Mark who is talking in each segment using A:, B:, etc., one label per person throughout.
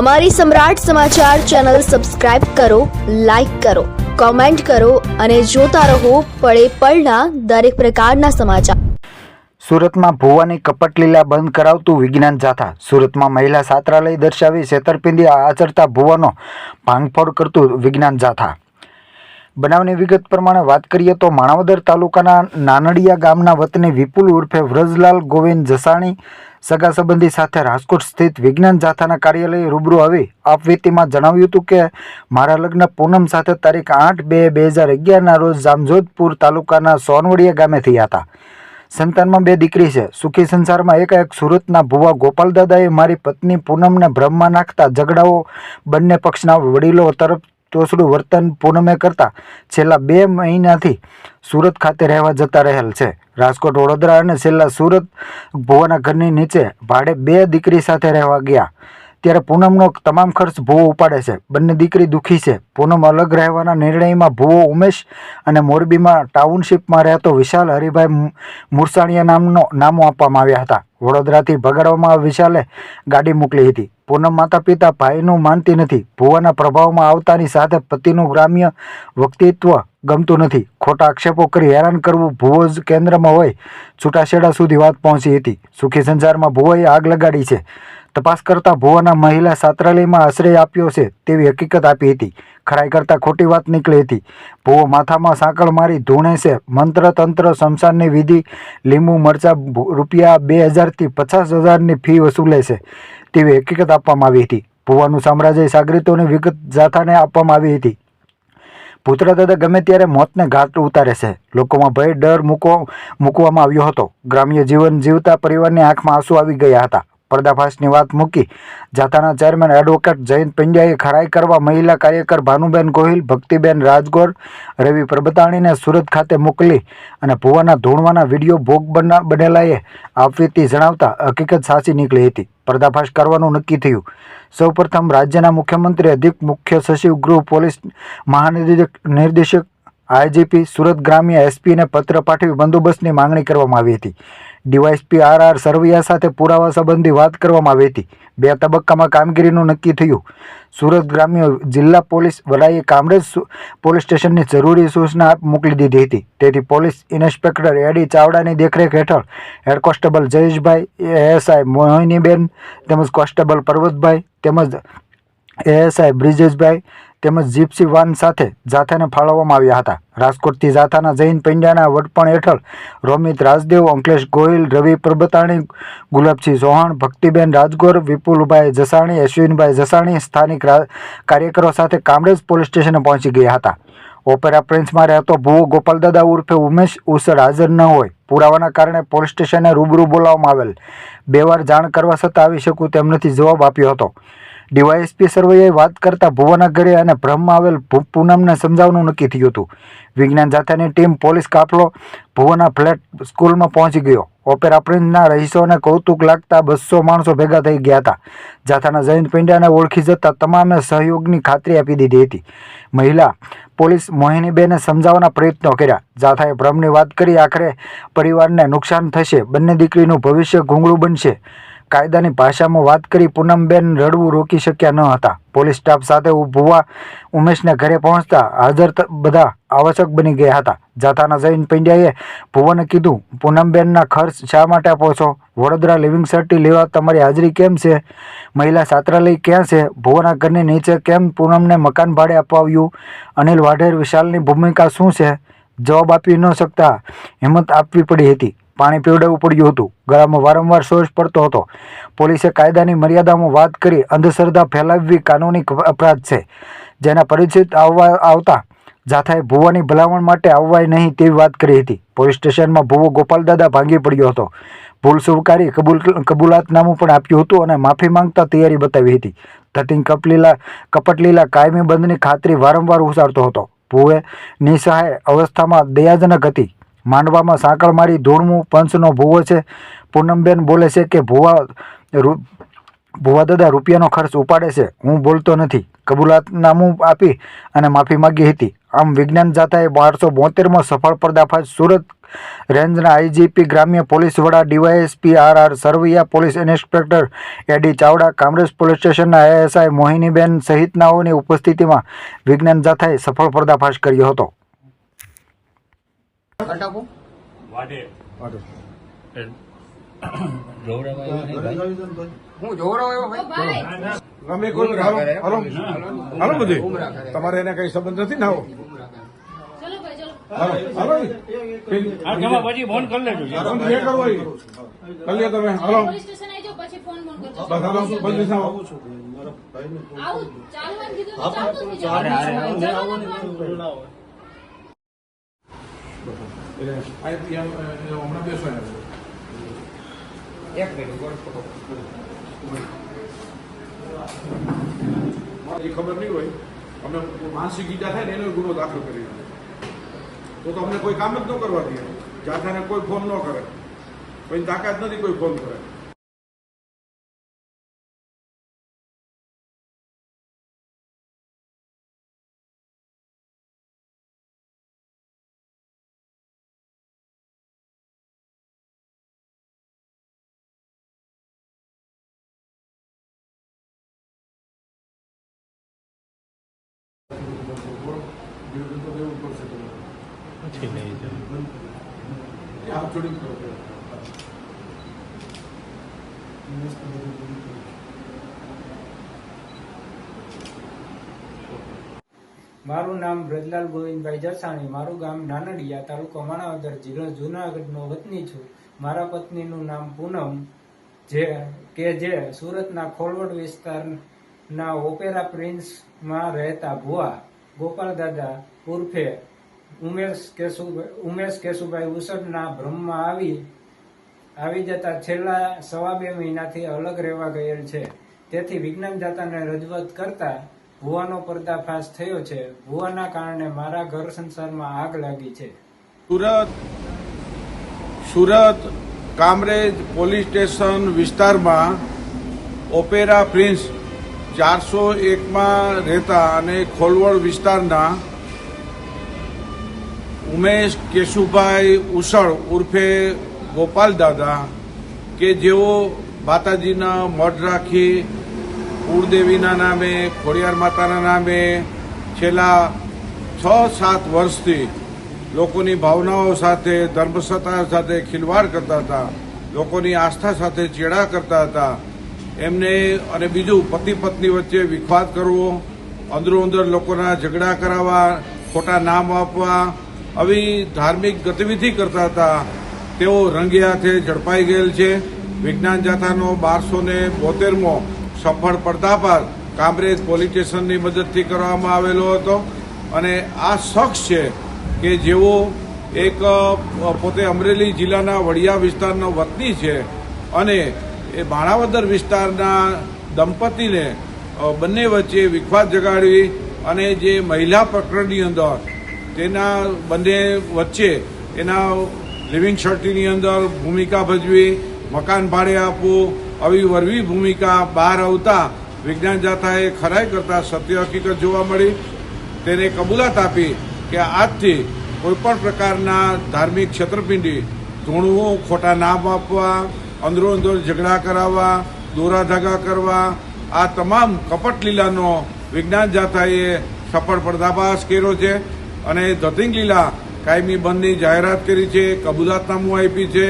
A: અમારી સમ્રાટ સમાચાર channel subscribe કરો, લાઇક કરો, કોમેન્ટ કરો અને જોતા રહો પળે પળના દરેક પ્રકારના સમાચાર.
B: સુરતમાં ભુવાની કપટલીલા બંધ કરાવતું વિજ્ઞાન જાથા સુરતમાં મહિલા છાત્રાલય દર્શાવી છેતરપિંડી આચરતા ભુવાનો ભાંગફોડ કરતું વિજ્ઞાન જાથા. બનાવની વિગત પ્રમાણે વાત કરીએ તો માણાવદર તાલુકાના નાનડિયા ગામના વતની વિપુલ ઉર્ફે વ્રજલાલ ગોવિંદ જસાણી સગા સંબંધી સાથે રાજકોટ સ્થિત વિજ્ઞાન જાથાના કાર્યાલય રૂબરૂ આવી આપવીતીમાં જણાવ્યું હતું કે, મારા લગ્ન પૂનમ સાથે તારીખ આઠ બે બે હજાર અગિયારના રોજ જામજોધપુર તાલુકાના સોનવડિયા ગામે થયા હતા. સંતાનમાં બે દીકરી છે. સુખી સંસારમાં એકાએક સુરતના ભુવા ગોપાલદાદાએ મારી પત્ની પૂનમને ભ્રમમાં નાખતા ઝઘડાઓ બંને પક્ષના વડીલો તરફ તોછડું વર્તન પૂનમે કરતા છેલ્લા બે મહિનાથી સુરત ખાતે રહેવા જતા રહેલ છે. રાજકોટ, વડોદરા અને છેલ્લા સુરત ભુવાના ઘરની નીચે ભાડે બે દીકરી સાથે રહેવા ગયા. ત્યારે પૂનમનો તમામ ખર્ચ ભૂવો ઉપાડે છે. બંને દીકરી દુઃખી છે. પૂનમ અલગ રહેવાના નિર્ણયમાં ભુવો ઉમેશ અને મોરબીમાં ટાઉનશીપમાં રહેતો વિશાલ હરિભાઈ મુરસાણીયા નામનો, નામો આપવામાં આવ્યા હતા. વડોદરાથી ભગાડવામાં વિશાલે ગાડી મોકલી હતી. પૂનમ માતા પિતા ભાઈનું માનતી નથી. ભુવાના પ્રભાવમાં આવતાની સાથે પતિનું ગ્રામ્ય વ્યક્તિત્વ ગમતું નથી. ખોટા આક્ષેપો કરી હેરાન કરવું ભુવો જ કેન્દ્રમાં હોય. છૂટાછેડા સુધી વાત પહોંચી હતી. સુખી સંસારમાં ભુવોએ આગ લગાડી છે. તપાસ કરતા ભુવાના મહિલા સાત્રાલયમાં આશ્રય આપ્યો છે તેવી હકીકત આપી હતી. ખરાઈ કરતાં ખોટી વાત નીકળી હતી. ભુવો માથામાં સાંકળ મારી ધૂણે છે. મંત્ર તંત્ર શમશાનની વિધિ લીંબુ મરચા રૂપિયા બે હજારથી પચાસ હજારની ફી વસૂલે છે. તેવી હકીકત આપવામાં આવી હતી. ભુવાનું સામ્રાજ્ય સાગરીતોની વિગત જાથાને આપવામાં આવી હતી. પુત્રદાદા ગમે ત્યારે મોતને ઘાટ ઉતારે છે. લોકોમાં ભય, ડર મૂકો મૂકવામાં આવ્યો હતો. ગ્રામ્ય જીવન જીવતા પરિવારની આંખમાં આંસુ આવી ગયા હતા. પર્દાફાશની વાત મૂકી જાતાના ચેરમેન એડવોકેટ જયંત પંડ્યાએ ખરાઈ કરવા મહિલા કાર્યકર ભાનુબેન ગોહિલ, ભક્તિબેન રાજગોર, રવિ પ્રબતાણીને સુરત ખાતે મોકલી અને ભુવાના ધૂણવાના વીડિયો ભોગ બના બનેલાએ આપવીતી જણાવતા હકીકત સાચી નીકળી હતી. પર્દાફાશ કરવાનું નક્કી થયું. સૌપ્રથમ રાજ્યના મુખ્યમંત્રી અધિક મુખ્ય સચિવ ગૃહ પોલીસ મહાનિર્દેશક નિર્દેશક આઈજીપી સુરત ગ્રામ્ય એસપીને પત્ર પાઠવી બંદોબસ્તની માંગણી કરવામાં આવી હતી. ડીવાયસપી આર આર સરવૈયા સાથે પુરાવા સંબંધી વાત કરવામાં આવી હતી. બે તબક્કામાં કામગીરીનું નક્કી થયું. સુરત ગ્રામ્ય જિલ્લા પોલીસ વડાએ કામરેજ પોલીસ સ્ટેશનની જરૂરી સૂચના મોકલી દીધી હતી. તેથી પોલીસ ઇન્સ્પેક્ટર એડી ચાવડાની દેખરેખ હેઠળ head constable Jayeshbhai ASI Mohiniben તેમજ કોન્સ્ટેબલ પર્વતભાઈ તેમજ એએસઆઈ બ્રિજેશભાઈ તેમજ જીપ્સી વાન સાથે જાથાને ફાળવવામાં આવ્યા હતા. રાજકોટથી જાથાના જૈન પંડ્યાના વડપણ હેઠળ રોમિત રાજદેવ, અંકલેશ ગોહિલ, રવિ પ્રબતાણી ગુલાબસિંહ ચૌહાણ, ભક્તિબેન રાજગોર, વિપુલભાઈ જસાણી, અશ્વિનભાઈ જસાણી સ્થાનિક કાર્યકરો સાથે કામરેજ પોલીસ સ્ટેશને પહોંચી ગયા હતા. ઓપેરા પ્રિન્સમાં રહેતો ભૂવો ગોપાલદાદા ઉર્ફે ઉમેશ ઉસર હાજર ન હોય. પુરાવાના કારણે પોલીસ સ્ટેશને રૂબરૂ બોલાવવામાં આવેલ. બે વાર જાણ કરવા છતાં આવી શકું તેમ નથી જવાબ આપ્યો હતો. ડીવાયએસપી સર્વેએ વાત કરતા ભુવાના ઘરે અને ભ્રમમાં આવેલ પૂનમને સમજાવવાનું નક્કી થયું હતું. વિજ્ઞાન જાથાની ટીમ પોલીસ કાફલો ભુવાના ફ્લેટ સ્કૂલમાં પહોંચી ગયો. ઓપેરા પ્રિન્સના રહીશોને કૌતુક લાગતા બસો માણસો ભેગા થઈ ગયા હતા. જાથાના જયંત પિંડાને ઓળખી જતા તમામે સહયોગની ખાતરી આપી દીધી હતી. મહિલા પોલીસ મોહિનીબેને સમજાવવાના પ્રયત્નો કર્યા. જાથાએ ભ્રમની વાત કરી, આખરે પરિવારને નુકસાન થશે. બંને દીકરીનું ભવિષ્ય ઘૂંગળું બનશે. કાયદાની ભાષામાં વાત કરી પૂનમબેન રડવું રોકી શક્યા ન હતા. પોલીસ સ્ટાફ સાથે ભુવા ઉમેશને ઘરે પહોંચતા હાજર બધા આવશ્યક બની ગયા હતા. જાથાના જૈન પંડ્યાએ ભુવને કીધું, પૂનમબેનના ખર્ચ શા માટે આપો છો? વડોદરા લિવિંગ સર્ટી લેવા તમારી હાજરી કેમ છે? મહિલા છાત્રાલય ક્યાં છે? ભુવાના ઘરની નીચે કેમ પૂનમને મકાન ભાડે અપાવ્યું? અનિલ વાઢેર વિશાલની ભૂમિકા શું છે? જવાબ આપી ન શકતા હિંમત આપવી પડી હતી. પાણી પીવડાવવું પડ્યું હતું. ગળામાં વારંવાર શોષ પડતો હતો. પોલીસે કાયદાની મર્યાદામાં વાત કરી અંધશ્રદ્ધા ફેલાવવી કાનૂની અપરાધ છે. જેના પરિચિત આવવા, આવતા જાથાએ ભુવાની ભલામણ માટે આવવાય નહીં તેવી વાત કરી હતી. પોલીસ સ્ટેશનમાં ભુવો ગોપાલદાદા ભાંગી પડ્યો હતો. ભૂલ સ્વીકારી કબૂલ, કબૂલાતનામું પણ આપ્યું હતું અને માફી માંગતા તૈયારી બતાવી હતી. ધતિંગ કપલીલા, કપટલીલા કાયમી બંધની ખાતરી વારંવાર ઉસારતો હતો. ભુવે નિસહાય અવસ્થામાં દયાજનક હતી. માંડવામાં સાંકળ મારી ધૂળમું પંચનો ભૂવો છે. પૂનમબેન બોલે છે કે ભુવા ભૂવા દાદા રૂપિયાનો ખર્ચ ઉપાડે છે. હું બોલતો નથી. કબૂલાતનામું આપી અને માફી માગી હતી. આમ વિજ્ઞાન જાથાએ બારસો બોતેરમાં સફળ પર્દાફાશ સુરત રેન્જના આઈજીપી ગ્રામ્ય પોલીસ વડા DYSP R R Sarvaiya, police inspector AD Chavda, Kamrej police સ્ટેશનના એએસઆઈ મોહિનીબેન સહિતનાઓની ઉપસ્થિતિમાં વિજ્ઞાન જાથાએ સફળ પર્દાફાશ કર્યો હતો.
C: તમારે એને કઈ સંબંધ નથી ને આવો?
D: પછી ફોન કરી લેજો
C: ફોન જે કરવો કરી લ્યો તમે. હાલો.
E: પોલીસ સ્ટેશન આવી જાઓ પછી ફોન ફોન કરજો.
C: બસ હાલો પોલીસ આવો
E: આવું ચાલવાનું કીધું તો ચાલતું જ જવાનું. જવાનું પણ.
C: એટલે આ ત્યાં, અ, હમણાં બેસો.
F: એક મિનિટ
C: એ ખબર નહીં હોય. અમે માનસિક ઈજા થાય ને એનો ગુનો દાખલ કરી તો અમને કોઈ કામ જ ન કરવા દે. જાથાને કોઈ ફોન ન કરે. કોઈ તાકાત નથી કોઈ ફોન કરે.
G: મારું નામ બ્રજલાલ ગોવિંદભાઈ જસાણી મારું ગામ નાનડિયા તાલુકો માણાવદર જિલ્લો જુનાગઢનો વતની છું. મારા પત્નીનું નામ પૂનમ જે કે જે સુરતના ખોલવડ વિસ્તારના ઓપેરા પ્રિન્સમાં રહેતા ભુવા, ગોપાલ દાદા ઉર્ફે ઉમેશ કેશુભાઈ ઉમેશ કેશુભાઈ ઉસડના ભ્રમમાં આવી આવી જતા છેલ્લા સવા બે મહિનાથી અલગ રહેવા ગયેલ છે. તેથી વિજ્ઞાન જાતાને રજૂઆત કરતા ભુવાનો પર્દાફાશ થયો છે. ભુવાના કારણે મારા ઘર સંસારમાં આગ લાગી છે.
C: સુરત સુરત, કામરેજ પોલીસ સ્ટેશન વિસ્તારમાં ઓપેરા પ્રિન્સ ચારસો એકમાં રહેતા અને ખોલવડ વિસ્તારના ઉમેશ કેશુભાઈ ઉસળ ઉર્ફે ગોપાલ દાદા કે જેઓ માતાજીના મઢ રાખી કુળદેવીના નામે, ખોડિયાર માતાના નામે છેલ્લા છ સાત વર્ષથી લોકોની ભાવનાઓ સાથે, ધર્મસત્તા સાથે ખિલવાડ કરતા હતા, લોકોની આસ્થા સાથે ચેડા કરતા હતા. એમને અને બીજું પતિ પત્ની વચ્ચે વિખવાદ કરવો, અંદરો અંદર લોકોના ઝઘડા કરાવવા, ખોટા નામ આપવા, આવી ધાર્મિક ગતિવિધિ કરતા હતા. તેઓ રંગે હાથે ઝડપાઈ ગયેલ છે. વિજ્ઞાન જાથાનો બારસો ને બોતેરમો સફળ પર્દાફાશ કામરેજ પોલીસ સ્ટેશનની મદદથી કરવામાં આવેલો હતો. અને આ શખ્સ છે કે જેઓ એક પોતે અમરેલી જિલ્લાના વડિયા વિસ્તારનો વતની છે અને એ બાણાવદર વિસ્તારના દંપતીને બંને વચ્ચે વિખવાદ જગાડવી અને જે મહિલા પ્રકરણની અંદર તેના બંને વચ્ચે એના લિવિંગ શર્ટીની અંદર ભૂમિકા ભજવી, મકાન ભાડે આપવું, આવી વરવી ભૂમિકા બહાર આવતા વિજ્ઞાન જાથાએ ખરાઈ કરતા સત્ય હકીકત જોવા મળી. તેને કબૂલાત આપી કે આજથી કોઈપણ પ્રકારના ધાર્મિક છેતરપિંડી, ધૂણવું, ખોટા નામ આપવા અંદરો અંદર ઝઘડા કરાવવા, દોરા ધાગા કરવા, આ તમામ કપટ લીલાનો વિજ્ઞાન જાથાએ સફળ પર્દાફાશ કર્યો છે અને ધતિંગ લીલા કાયમી બંધની જાહેરાત કરી છે, કબૂલાતનામું આપી છે,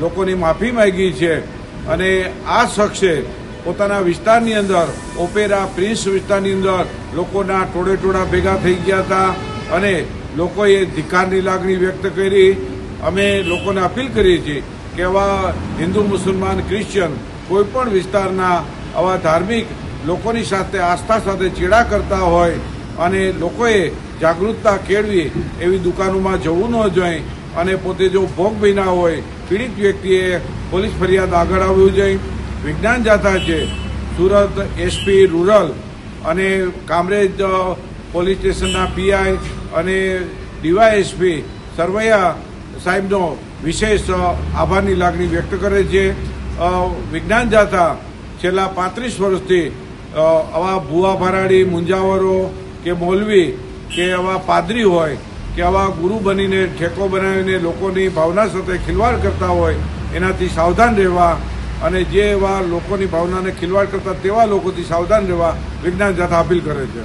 C: લોકોની માફી માંગી છે અને આ શખ્સે પોતાના વિસ્તારની અંદર, ઓપેરા પ્રિન્સ વિસ્તારની અંદર લોકોના ટોળે ટોળા ભેગા થઈ ગયા હતા અને લોકોએ ધિકારની લાગણી વ્યક્ત કરી. અમે લોકોને અપીલ કરીએ છીએ કે આવા હિન્દુ, મુસલમાન, ક્રિશ્ચિયન કોઈ પણ વિસ્તારના આવા ધાર્મિક લોકોની સાથે, આસ્થા સાથે ચેડા કરતા હોય અને લોકોએ જાગૃતતા કેળવી એવી દુકાનોમાં જવું ન જોઈએ અને પોતે જો ભોગ બન્યા હોય, પીડિત વ્યક્તિએ પોલીસ ફરિયાદ આગળ આવવું જોઈએ. વિજ્ઞાન જાથા છે, સુરત એસપી રૂરલ અને કામરેજ પોલીસ સ્ટેશનના પીઆઈ અને ડીવાયએસપી સરવૈયા સાહેબનો વિશેષ આભારની લાગણી વ્યક્ત કરે છે. વિજ્ઞાન જાથા છેલ્લા પાંત્રીસ વર્ષથી આવા ભુવા ભરાડી, મુંજાવરો કે મોલવી કે આવા પાદરી હોય કે આવા ગુરુ બનીને ઠેકો બનાવીને લોકોની ભાવના સાથે ખિલવાડ કરતા હોય, એનાથી સાવધાન રહેવા અને જે એવા લોકોની ભાવનાને ખિલવાડ કરતા તેવા લોકોથી સાવધાન રહેવા વિજ્ઞાન જાથા અપીલ કરે છે.